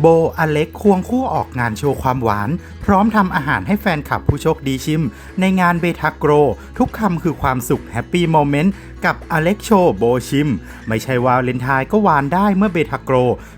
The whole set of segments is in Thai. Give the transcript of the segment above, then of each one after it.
โบ อเล็กควงคู่ออกงานโชว์ความหวาน พร้อมทำอาหารให้แฟนคลับผู้โชคดีชิม ในงานเบทาโกร ทุกคำคือความสุขแฮปปี้โมเมนต์กับอเล็กโชโบชิม ไม่ใช่ว่าเลนไทายก็หวานได้เมื่อเบทาโกร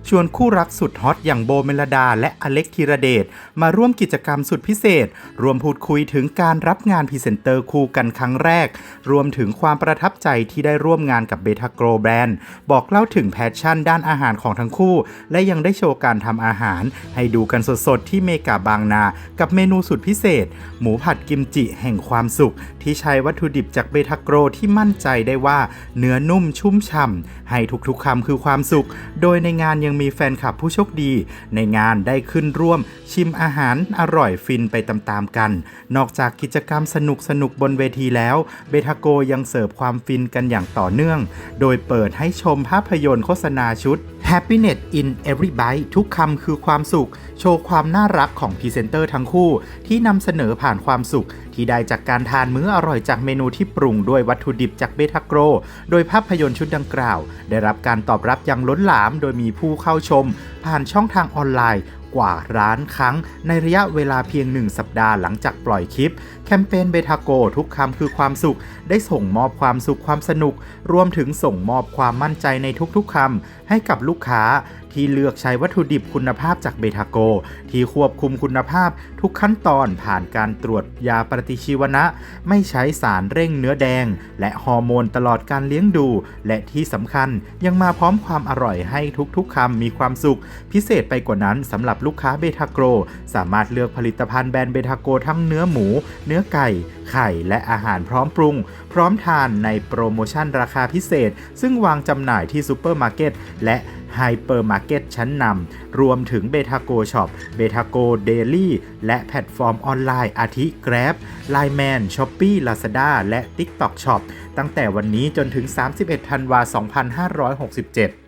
ชวนคู่รักสุดฮอตอย่างโบเมลดา และอเล็กธีรเดชมาร่วมกิจกรรมสุดพิเศษ รวมพูดคุยถึงการรับงานพรีเซนเตอร์คู่กันครั้งแรก รวมถึงความประทับใจที่ได้ร่วมงานกับเบทาโกรแบรนด์ บอกเล่าถึงแพชชั่นด้านอาหารของทั้งคู่ และยังได้โชว์การทำอาหาร ให้ดูกันสดๆ ที่เมกาบางนา กับเมนูสุดพิเศษ หมูผัดกิมจิแห่งความสุข ที่ใช้วัตถุดิบจากเบทาโกรที่มั่นใจได้ว่า เนื้อนุ่มชุ่มฉ่ำให้ทุกๆคำคือความสุข โดยในงานยังมีแฟนคลับผู้โชคดี ในงานได้ขึ้นร่วม ชิมอาหารอร่อยฟินไปตามๆกัน นอกจากกิจกรรมสนุกสนุกๆบนเวทีแล้ว เบทาโกยังเสิร์ฟความฟินกันอย่างต่อเนื่อง โดยเปิดให้ชมภาพยนตร์โฆษณาชุด Happiness in Every Bite ทุกคำคือความสุข โชว์ความน่ารักของพรีเซนเตอร์ทั้งคู่ ที่นำเสนอผ่านความสุข ที่ได้จากการทานมื้ออร่อยจากเมนูที่ปรุงด้วยวัตถุดิบจากเบทาโกร โดยภาพยนตร์ชุดดังกล่าว ได้รับการตอบรับอย่างล้นหลาม โดยมีผู้เข้าชม ผ่านช่องทางออนไลน์ กว่าร้านครั้ง ในระยะเวลาเพียงหนึ่งสัปดาห์หลังจากปล่อยคลิป แคมเปญเบทาโกทุกคำคือความสุข ได้ส่งมอบความสุขความสนุก รวมถึงส่งมอบความมั่นใจในทุกๆคำให้กับลูกค้า ที่เลือกใช้วัตถุดิบคุณภาพจากเบทาโก ที่ควบคุมคุณภาพทุกขั้นตอนผ่านการตรวจยาปฏิชีวนะ ไม่ใช้สารเร่งเนื้อแดง และฮอร์โมนตลอดการเลี้ยงดู และที่สำคัญยังมาพร้อมความอร่อยให้ทุกๆคำมีความสุข พิเศษไปกว่านั้นสำหรับลูกค้าเบทาโกสามารถเลือกผลิตภัณฑ์แบรนด์เบทาโกทั้งเนื้อหมู เนื้อไก่ ไข่และอาหารพร้อมปรุง พร้อมทานในโปรโมชั่นราคาพิเศษ ซึ่งวางจำหน่ายที่ซูเปอร์มาร์เก็ตและ ไฮเปอร์มาร์เก็ตชั้นนำรวมถึงเบทาโกช็อปเบทาโกเดลี่และแพลตฟอร์มออนไลน์อาทิ Grab Line Man Shopee Lazada และ TikTok Shop ตั้งแต่วันนี้จนถึง 31 ธันวา 2567